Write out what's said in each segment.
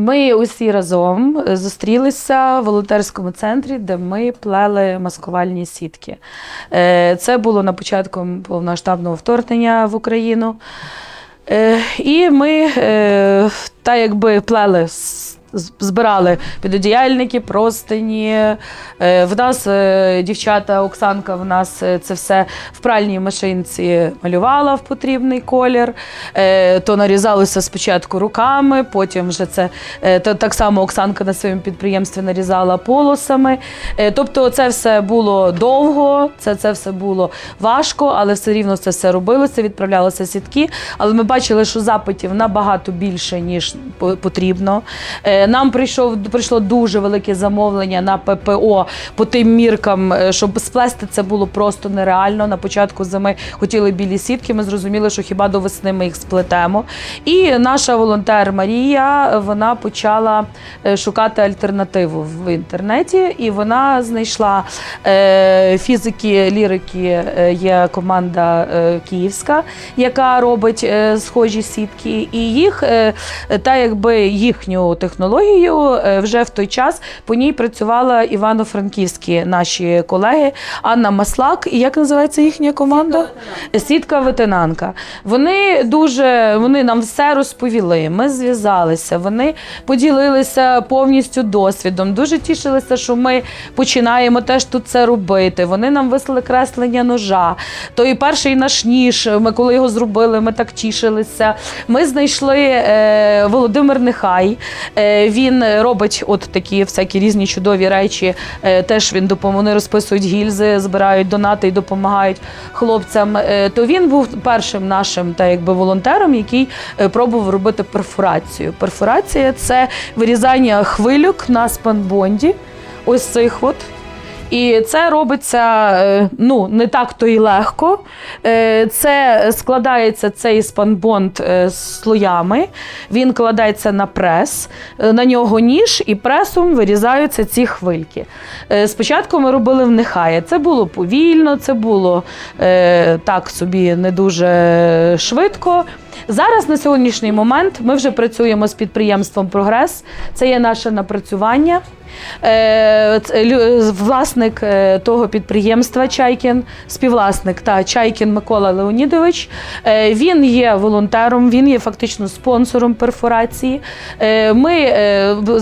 Ми усі разом зустрілися в волонтерському центрі, де ми плели маскувальні сітки. Е, Це було на початку повноштабного вторгнення в Україну. Е, І ми е, та якби плели. Збирали підодіяльники, простині. Е, В нас е, дівчата Оксанка в нас е, це все в пральній машинці малювала в потрібний колір. То нарізалося спочатку руками, потім вже це так само Оксанка на своєму підприємстві нарізала полосами. Тобто, це все було довго, це, це все було важко, але все рівно це все робилося, відправлялися сітки. Але ми бачили, що запитів набагато більше, ніж потрібно. Нам прийшов прийшло дуже велике замовлення на ППО по тим міркам, е, щоб сплести це було просто нереально. На початку зими хотіли білі сітки. Ми зрозуміли, що хіба до весни ми їх сплетемо. І наша волонтер Марія вона почала е, шукати альтернативу в інтернеті, і вона знайшла е, фізики, лірики. Є команда київська, яка робить схожі сітки, і їх та якби їхню технологію е, вже в той час по ній працювала івано-франківські наші колеги Анна Маслак. І як називається їхня команда? Сітка ветенанка. Вони дуже вони нам все розповіли. Ми зв'язалися, вони поділилися повністю досвідом. Дуже тішилися, що ми починаємо теж тут це робити. Вони нам вислали креслення ножа. Той перший наш ніж. Ми коли його зробили, ми так тішилися. Ми знайшли е, Володимир Нехай. Е, він робить от такі всякі різні чудові речі. Е, теж він допомагає. Вони розписують гільзи, збирають донати і допомагають хлопцям. Е, то він був першим нашим та якби волонтером, який е, пробував робити перфорацію. Перфорація це вирізання хвилюк на спанбонді. Ось цих от. І це робиться е, ну, не так то і легко. Е, Це складається цей спанбонд е, слоями, він кладеться на прес, на нього ніж і пресом вирізаються ці хвильки. Спочатку ми робили в Нехая. Це було повільно, це було так собі не дуже швидко. Зараз на сьогоднішній момент ми вже працюємо з підприємством Прогрес. Це є наше напрацювання. Е, Власник е, того підприємства Чайкін, співвласник та Чайкін Микола Леонідович. Е, Він є волонтером, він є фактично спонсором перфорації. Ми,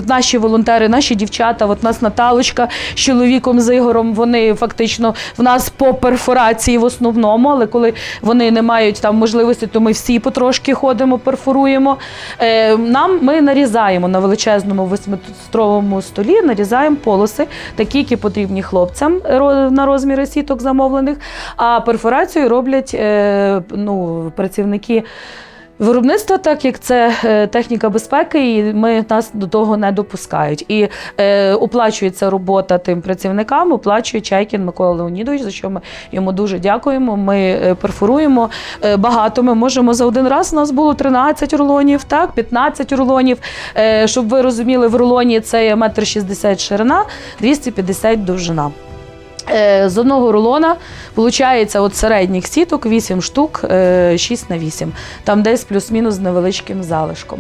наші волонтери, наші дівчата, от нас Наталочка з чоловіком з Ігорем, вони фактично в нас по перфорації в основному, але коли вони не мають там можливості, то ми всі потрошки ходимо, перфоруємо. Е, Нам ми нарізаємо на величезному восьмистровому столі, нарізаємо полоси, такі, які потрібні хлопцям на розміри сіток замовлених. А перфорацію роблять е, ну, працівники. Виробництва, так як це е, техніка безпеки, і ми нас до того не допускають. І е, оплачується робота тим працівникам, оплачує Чайкін Микола Леонідович, за що ми йому дуже дякуємо. Ми е, перфоруємо е, багато. Ми можемо за один раз. У нас було 13 рулонів, так, 15 рулонів. Е, щоб ви розуміли, в рулоні це метр 60 ширина, 250 довжина. Е, З одного рулона виходить от середніх сіток 8 штук, е, 6 на 8. Там десь плюс-мінус з невеличким залишком.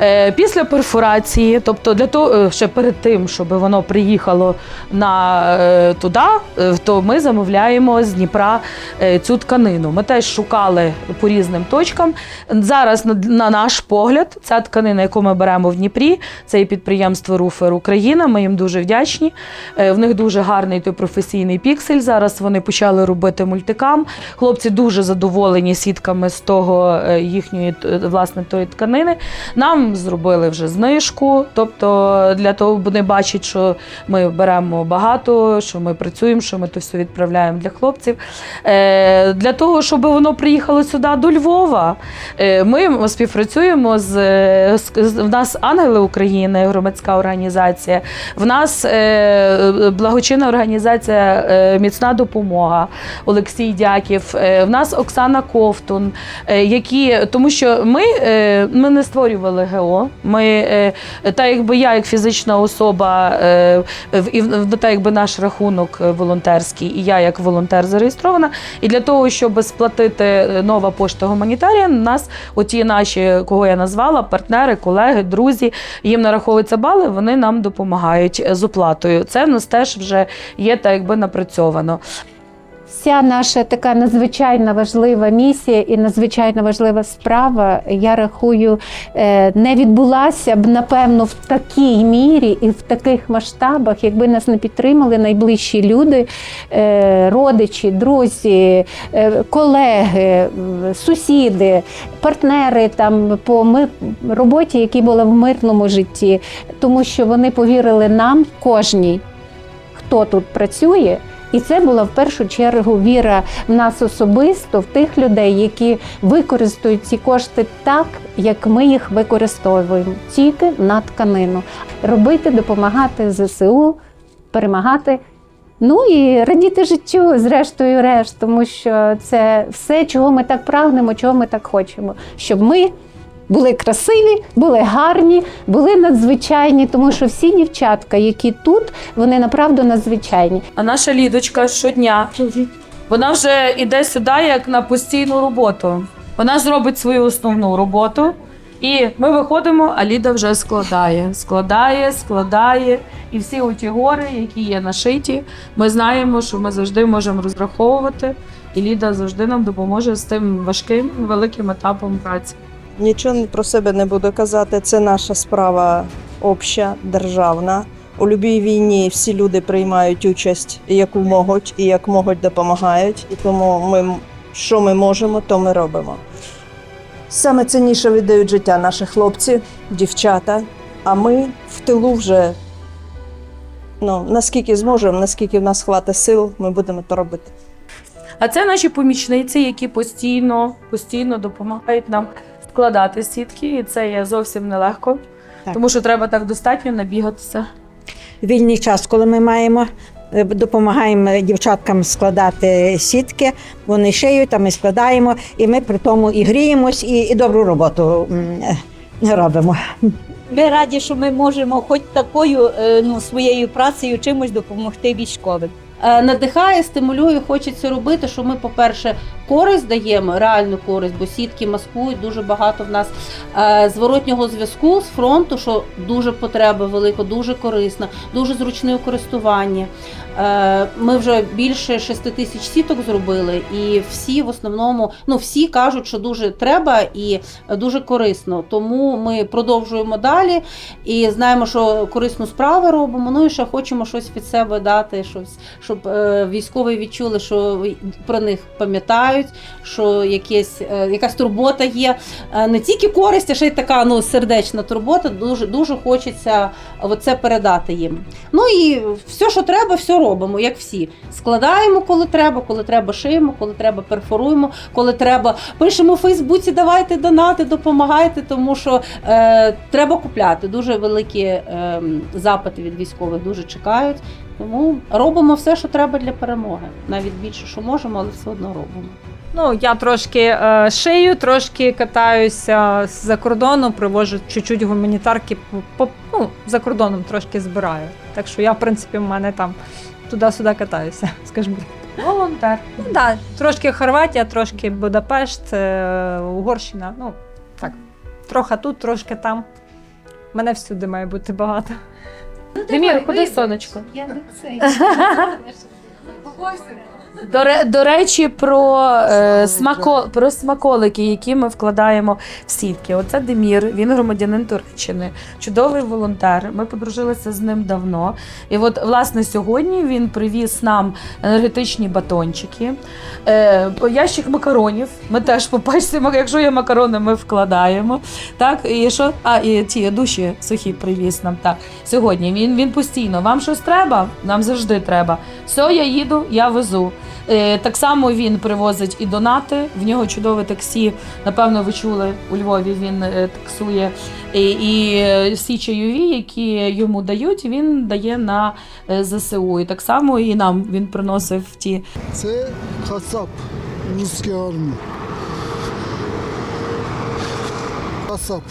Е, Після перфорації, тобто для того, е, ще перед тим, щоб воно приїхало на е, туди, е, то ми замовляємо з Дніпра е, цю тканину. Ми теж шукали по різним точкам. Зараз, на, на наш погляд, ця тканина, яку ми беремо в Дніпрі, це є підприємство Руфер Україна. Ми їм дуже вдячні. Е, В них дуже гарний той професійний піксель. Зараз вони почали робити мультикам. Хлопці дуже задоволені сітками з того е, їхньої т- власне тої тканини. Нам зробили вже знижку. Тобто для того вони бачать, що ми беремо багато, що ми працюємо, що ми то все відправляємо для хлопців. Е, Для того, щоб воно приїхало сюди до Львова, е, ми співпрацюємо з, е, в нас Ангели України, громадська організація. В нас е, благочинна організація е, міцна допомога. Олексій Дяків. Е, В нас Оксана Ковтун, е, які тому, що ми, е, ми не створювали ГО. Ми е, та якби я, як фізична особа, е, і та якби наш рахунок е, волонтерський, і я як волонтер зареєстрована. І для того, щоб сплатити е, нова пошта гуманітарія, нас оті наші, кого я назвала, партнери, колеги, друзі, їм нараховуються бали, вони нам допомагають е, з оплатою. Це в нас теж вже є так, якби напрацьовано. Вся наша така надзвичайно важлива місія і надзвичайно важлива справа, я рахую, е, не відбулася б напевно в такій мірі і в таких масштабах, якби нас не підтримали найближчі люди, е, родичі, друзі, е, колеги, сусіди, партнери там по роботі, які були в мирному житті, тому що вони повірили нам, кожній, хто тут працює. І це була в першу чергу віра в нас особисто, в тих людей, які використають ці кошти так, як ми їх використовуємо, тільки на тканину. Робити, допомагати ЗСУ, перемагати. Ну і радіти життю, зрештою, решт, тому що це все, чого ми так прагнемо, чого ми так хочемо, щоб ми були красиві, були гарні, були надзвичайні, тому що всі дівчатка, які тут, вони направду надзвичайні. А наша Лідочка щодня вона вже йде сюди як на постійну роботу. Вона зробить свою основну роботу, і ми виходимо, а Ліда вже складає, складає, складає. І всі оті гори, які є нашиті, ми знаємо, що ми завжди можемо розраховувати. І Ліда завжди нам допоможе з тим важким великим етапом праці. Нічого про себе не буду казати. Це наша справа обща, державна. У будь-якій війні всі люди приймають участь, яку можуть і як можуть допомагають. І тому ми, що ми можемо, то ми робимо. Саме цінніше віддають життя наші хлопці, дівчата. А ми в тилу вже ну, наскільки зможемо, наскільки в нас хватить сил, ми будемо то робити. А це наші помічниці, які постійно, постійно допомагають нам складати сітки, і це є зовсім нелегко, Так. тому що треба так достатньо набігатися. вільний час, коли ми маємо. е, Допомагаємо дівчаткам складати сітки, вони шиють, а ми складаємо, і ми при тому і гріємось, і, і добру роботу е, робимо. Ми раді, що ми можемо хоч такою е, ну, своєю працею чимось допомогти військовим. Надихає, стимулює, хочеться робити, що ми, по-перше, користь даємо, реальну користь, бо сітки маскують дуже багато в нас е, зворотнього зв'язку з фронту, що дуже потреба велика, дуже корисна, дуже зручне у користуванні. Е, Ми вже більше 6 тисяч сіток зробили, і всі в основному, ну всі кажуть, що дуже треба і дуже корисно. Тому ми продовжуємо далі і знаємо, що корисну справу робимо. Ну і ще хочемо щось від себе дати, щось, щоб е, військові відчули, що про них пам'ятають, що якесь, е, якась турбота є. Е, не тільки користь, а ще й така ну, сердечна турбота. Дуже дуже хочеться це передати їм. Ну і все, що треба, все робимо, як всі. Складаємо, коли треба, коли треба, шиємо, коли треба, перфоруємо, коли треба, пишемо у Фейсбуці, давайте донати, допомагайте, тому що е, треба купляти. Дуже великі е, запити від військових, дуже чекають. Тому робимо все, що треба для перемоги. Навіть більше, що можемо, але все одно робимо. Ну, я трошки е, шию, трошки катаюся з-за кордону, привожу чуть-чуть гуманітарки по, по ну, за кордоном трошки збираю. Так що я, в принципі, в мене там туди-сюди катаюся, скажімо. Волонтер. Ну да, трошки Хорватія, трошки Будапешт, е, Угорщина. Ну так, трохи тут, трошки там. Мене всюди має бути багато. Демір, ходи, сонечко. До, ре- до речі, про, е, смако, про смаколики, які ми вкладаємо в сітки. Оце Демір, він громадянин Туреччини, чудовий волонтер. Ми подружилися з ним давно. І от, власне, сьогодні він привіз нам енергетичні батончики, е, ящик макаронів. Ми теж по пачці, якщо є макарони, ми вкладаємо. Так, і що? А, і ті душі сухі привіз нам. Так, сьогодні він, він постійно. Вам щось треба? Нам завжди треба. Все, я їду, я везу. Е, Так само він привозить і донати. В нього чудове таксі. Напевно, ви чули у Львові. Він е, таксує і, і е, всі чайові, які йому дають, він дає на ЗСУ. І так само і нам він приносив ті Це Хацап русської армії. Хацап.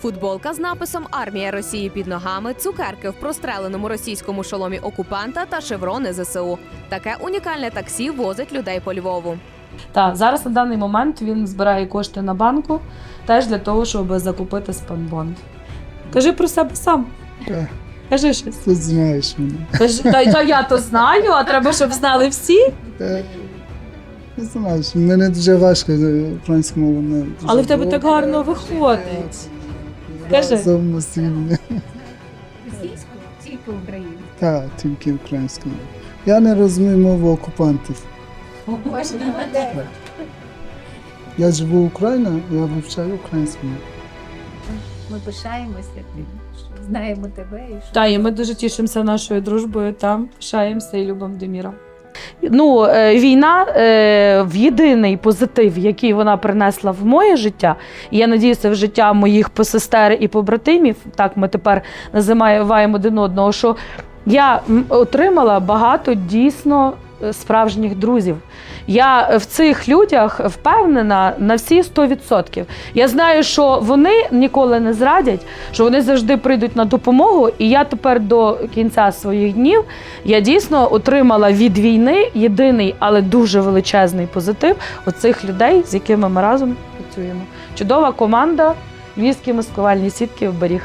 Футболка з написом Армія Росії під ногами, цукерки в простреленому російському шоломі окупанта та шеврони ЗСУ. Таке унікальне таксі возить людей по Львову. Та зараз на даний момент він збирає кошти на банку теж для того, щоб закупити спанбонд. Кажи про себе сам. Е. Кажи щось. Ти знаєш мене. Кажи, та, та я то знаю, а треба, щоб знали всі. Е, Ти знаєш, мене дуже важко е, не дуже Але в тебе так гарно виходить. Кажи. Ним. Російську тільки Україну. Так, тільки українська мова. Я не розумію мову окупантів. Я живу в Україні, я вивчаю українську мову. Ми пишаємося тим, що знаємо тебе і що Та, і ми дуже тішимося нашою дружбою там, пишаємося і любимо Деміра. Ну, е, війна е, в єдиний позитив, який вона принесла в моє життя, і я надіюся, в життя моїх посестер і побратимів, так ми тепер називаємо один одного, що я отримала багато дійсно е, справжніх друзів. Я в цих людях впевнена на всі 100%. Я знаю, що вони ніколи не зрадять, що вони завжди прийдуть на допомогу. І я тепер до кінця своїх днів я дійсно отримала від війни єдиний, але дуже величезний позитив оцих людей, з якими ми разом працюємо. Чудова команда Львівські маскувальні сітки в беріг.